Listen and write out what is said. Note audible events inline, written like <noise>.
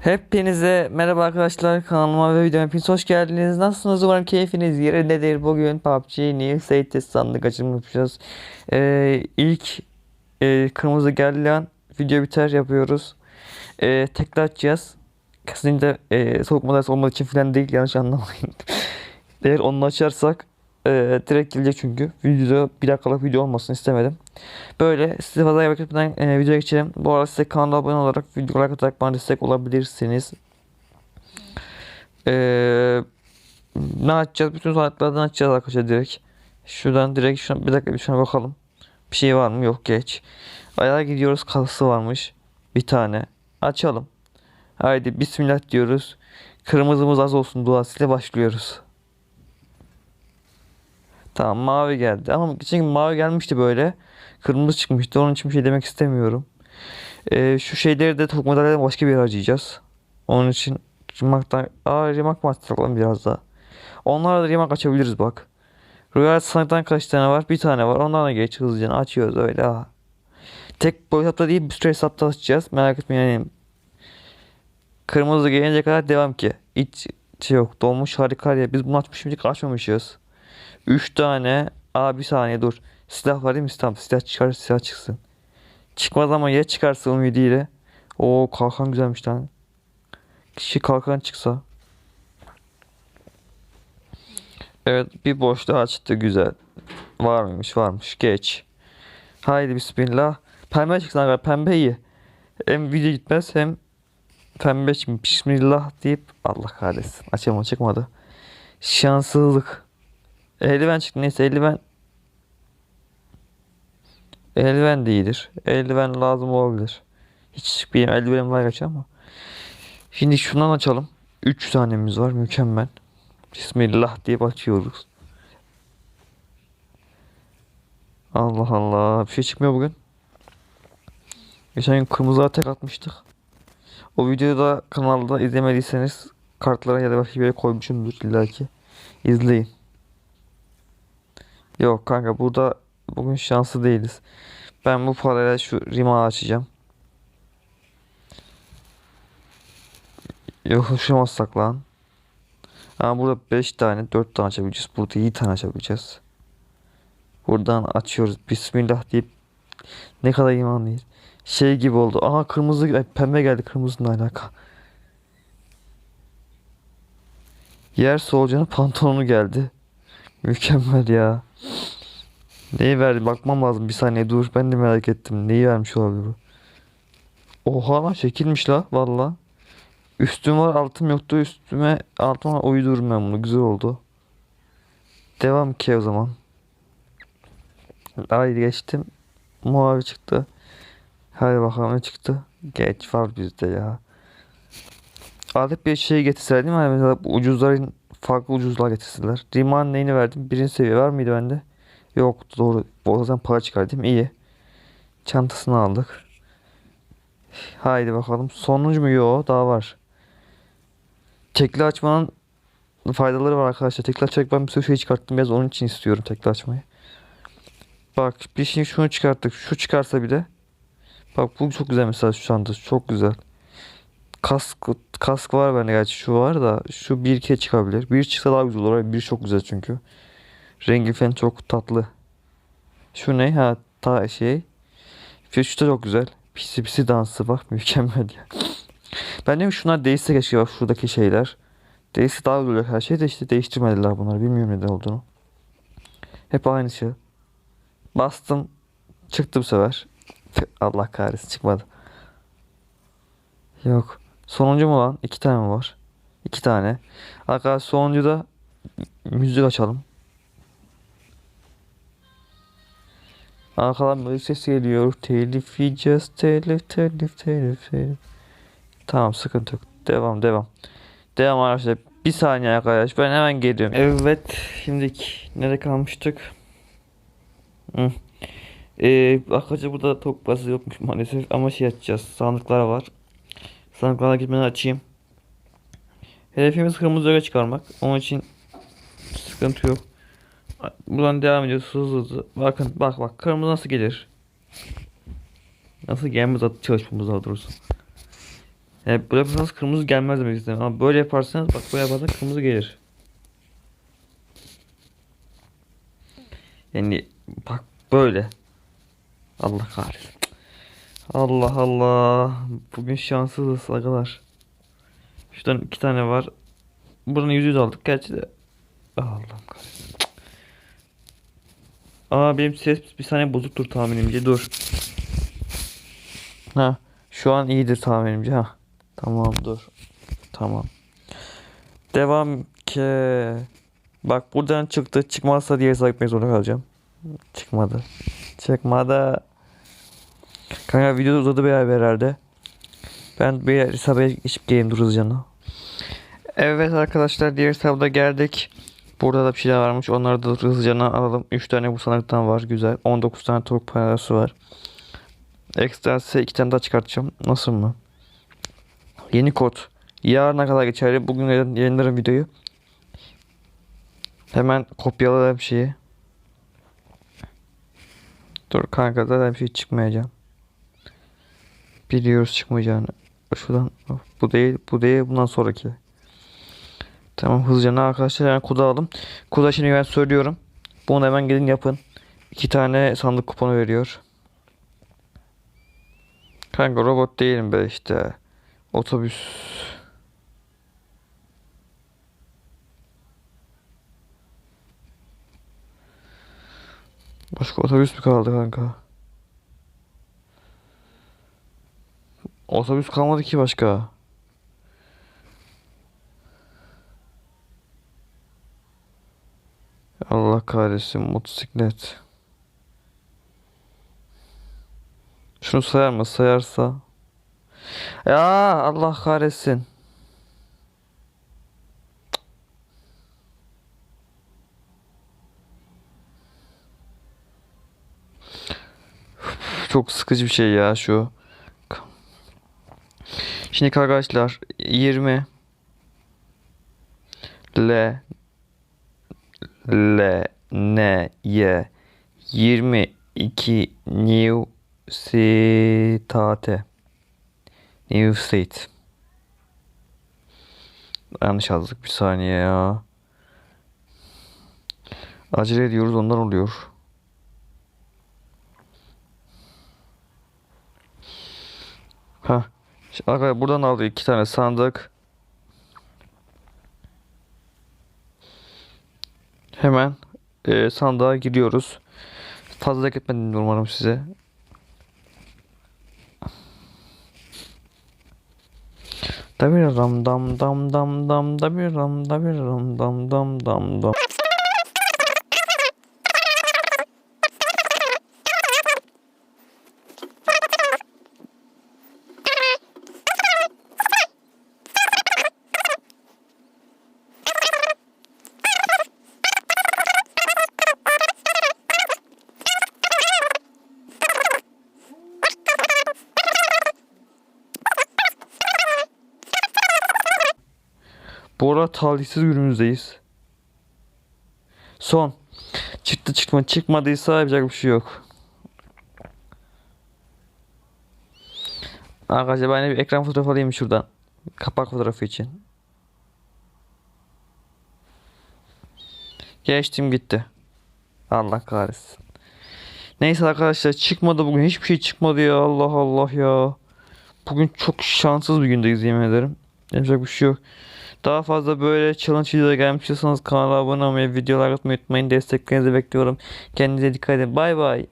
Hepinize merhaba arkadaşlar kanalıma ve videoma hepiniz hoş geldiniz. Nasılsınız? Umarım keyfiniz yerindedir. Bugün PUBG New Status sandık açılımı yapacağız. Ee, ilk e, kırmızı gelen video biter yapıyoruz. Ee, tekrar açacağız. Kesinlikle e, soğuk modası olmadığı için falan değil yanlış anlamayın. <laughs> Eğer onu açarsak e, direkt gelecek çünkü. Video bir dakikalık video olmasını istemedim. Böyle size fazla bekletmeden e, videoya geçelim. Bu arada size kanala abone olarak video like atarak bana destek olabilirsiniz. Ee, ne açacağız? Bütün sanatlardan açacağız arkadaşlar direkt. Şuradan direkt şuna, bir dakika bir şuna bakalım. Bir şey var mı? Yok geç. Ayağa gidiyoruz. Kası varmış. Bir tane. Açalım. Haydi bismillah diyoruz. Kırmızımız az olsun duasıyla başlıyoruz. Tamam mavi geldi. Ama gün mavi gelmişti böyle. Kırmızı çıkmıştı. Onun için bir şey demek istemiyorum. Ee, şu şeyleri de tok madalyadan başka bir yere harcayacağız. Onun için rimaktan... Aa rimak mı açsak biraz daha? Onlarla da rimak açabiliriz bak. Royal sandıktan kaç tane var? Bir tane var. Ondan da geç hızlıca açıyoruz öyle ha. Tek bu hesapta değil bir sürü hesapta açacağız. Merak etmeyin yani. Kırmızı gelince kadar devam ki. Hiç şey yok. Dolmuş harika ya. Biz bunu açmışız açmamışız. 3 tane. Aa bir saniye dur. Silah var değil mi? Tamam silah çıkar silah çıksın. Çıkmaz ama ya çıkarsa ümidiyle. O kalkan güzelmiş lan. Kişi kalkan çıksa. Evet bir boşluğa açtı güzel. Var mıymış varmış geç. Haydi bismillah. Pembe çıksın arkadaşlar pembe iyi. Hem video gitmez hem pembe çıkmış. Bismillah deyip Allah kahretsin. Açamadı çıkmadı. Şanssızlık. Eldiven çıktı neyse eldiven Eldiven de iyidir. Eldiven lazım olabilir. Hiç benim eldivenim var gerçi ama. Şimdi şundan açalım. 3 tanemiz var mükemmel. Bismillah diye açıyoruz. Allah Allah. Bir şey çıkmıyor bugün. Geçen gün kırmızıya tek atmıştık. O videoyu da kanalda izlemediyseniz kartlara ya da başka bir yere koymuşumdur illaki. İzleyin. Yok kanka burada bugün şanslı değiliz. Ben bu parayla şu rima açacağım. Yok uçamazsak lan. Ama burada 5 tane 4 tane açabileceğiz. Burada 7 tane açabileceğiz. Buradan açıyoruz. Bismillah deyip ne kadar imanlıyız. Şey gibi oldu. Aha kırmızı ay, pembe geldi kırmızının alaka. Yer solucanın pantolonu geldi. Mükemmel ya. Neyi verdi? Bakmam lazım bir saniye dur. Ben de merak ettim. Neyi vermiş olabilir bu? Oha lan çekilmiş la valla. Üstüm var altım yoktu. Üstüme altıma uydururum ben bunu. Güzel oldu. Devam ki o zaman. Haydi geçtim. Mavi çıktı. Hadi bakalım ne çıktı. Geç var bizde ya. Adet bir şey getirseler mi? Mesela ucuzların farklı ucuzlar getirseler. Riman neyini verdim? Birinci seviye var mıydı bende? Yok doğru. O zaman para çıkar değil mi? İyi. Çantasını aldık. Haydi bakalım. Sonuncu mu? Yok daha var. Tekli açmanın faydaları var arkadaşlar. Tekli açarak ben bir sürü şey çıkarttım. Biraz onun için istiyorum tekli açmayı. Bak bir şey şunu çıkarttık. Şu çıkarsa bir de. Bak bu çok güzel mesela şu çantası. Çok güzel. Kask kask var bende gerçi şu var da şu bir iki çıkabilir. Bir çıksa daha güzel olur. Bir çok güzel çünkü. Rengi falan çok tatlı. Şu ne? Ha ta şey. Şu da çok güzel. Pisi pisi dansı bak <laughs> mükemmel ya. Ben de şunlar değişse keşke bak şuradaki şeyler. Değişse daha güzel her şey de işte değiştirmediler bunları. Bilmiyorum neden olduğunu. Hep aynı şey. Bastım. Çıktı bu sefer. Allah kahretsin çıkmadı. Yok. Sonuncu mu lan? İki tane mi var? İki tane. Arkadaşlar sonuncu da müzik açalım. Arkadan böyle ses geliyor. Telif yiyeceğiz. Telif, telif, telif, telif. Tamam sıkıntı yok. Devam, devam. Devam arkadaşlar. Bir saniye arkadaş. Ben hemen geliyorum. Evet. Şimdi nerede kalmıştık? Hı. Ee, arkadaşlar burada tok bası yokmuş maalesef. Ama şey açacağız. Sandıklar var. Sandıklara gitmeden açayım. Hedefimiz kırmızı öge çıkarmak. Onun için sıkıntı yok. Buradan devam ediyoruz hızlı hızlı. Bakın bak bak kırmızı nasıl gelir? Nasıl gelmez at çalışmamız daha doğrusu. Yani böyle yaparsanız kırmızı gelmez demek istedim. Ama böyle yaparsanız bak böyle yaparsanız kırmızı gelir. Yani bak böyle. Allah kahretsin. Allah Allah. Bugün şanssızız arkadaşlar. Şuradan iki tane var. Buradan yüz yüz aldık gerçi de. Allah'ım kahretsin. Aa benim ses bir saniye bozuktur tahminimce. Dur. Ha. Şu an iyidir tahminimce. Ha. Tamam dur. Tamam. Devam ki. Bak buradan çıktı. Çıkmazsa diye etmek zorunda kalacağım. Çıkmadı. Çıkmadı. Kanka video uzadı bir abi herhalde. Ben bir hesaba geçip geleyim dur hızlıca. Evet arkadaşlar diğer hesabda geldik. Burada da bir şeyler varmış. Onları da hızlıca alalım. 3 tane bu sandıktan var. Güzel. 19 tane tavuk parası var. Ekstra size 2 tane daha çıkartacağım. Nasıl mı? Yeni kod. Yarına kadar geçerli. Bugün yayınlarım videoyu. Hemen kopyalayalım şeyi. Dur kanka zaten bir şey çıkmayacağım. Biliyoruz çıkmayacağını. Şuradan bu değil bu değil bundan sonraki. Tamam hızlıca ne arkadaşlar yani kodu aldım. Kodu şimdi ben söylüyorum. Bunu hemen gelin yapın. İki tane sandık kuponu veriyor. Kanka robot değilim be işte. Otobüs. Başka otobüs mü kaldı kanka? Otobüs kalmadı ki başka. Allah kahretsin motosiklet. Şunu sayar mı? Sayarsa. Ya Allah kahretsin. Çok sıkıcı bir şey ya şu. Şimdi arkadaşlar 20 L L N Y 22 New State New State Yanlış yazdık bir saniye ya. Acele ediyoruz ondan oluyor. Ha. Arkadaşlar buradan aldık iki tane sandık. Hemen e, sandığa giriyoruz. Fazla bekletmedim umarım size. Da bir ram dam dam dam dam da bir ram da bir ram dam dam dam dam. Bu arada talihsiz günümüzdeyiz. Son. Çıktı çıkma çıkmadıysa yapacak bir şey yok. Arkadaşlar ben bir ekran fotoğrafı alayım şuradan. Kapak fotoğrafı için. Geçtim gitti. Allah kahretsin. Neyse arkadaşlar çıkmadı bugün. Hiçbir şey çıkmadı ya. Allah Allah ya. Bugün çok şanssız bir gündeyiz yemin ederim. Yapacak bir şey yok. Daha fazla böyle challenge videoları istiyorsanız kanala abone olmayı, videolar atmayı unutmayın. Desteklerinizi bekliyorum. Kendinize dikkat edin. Bay bay.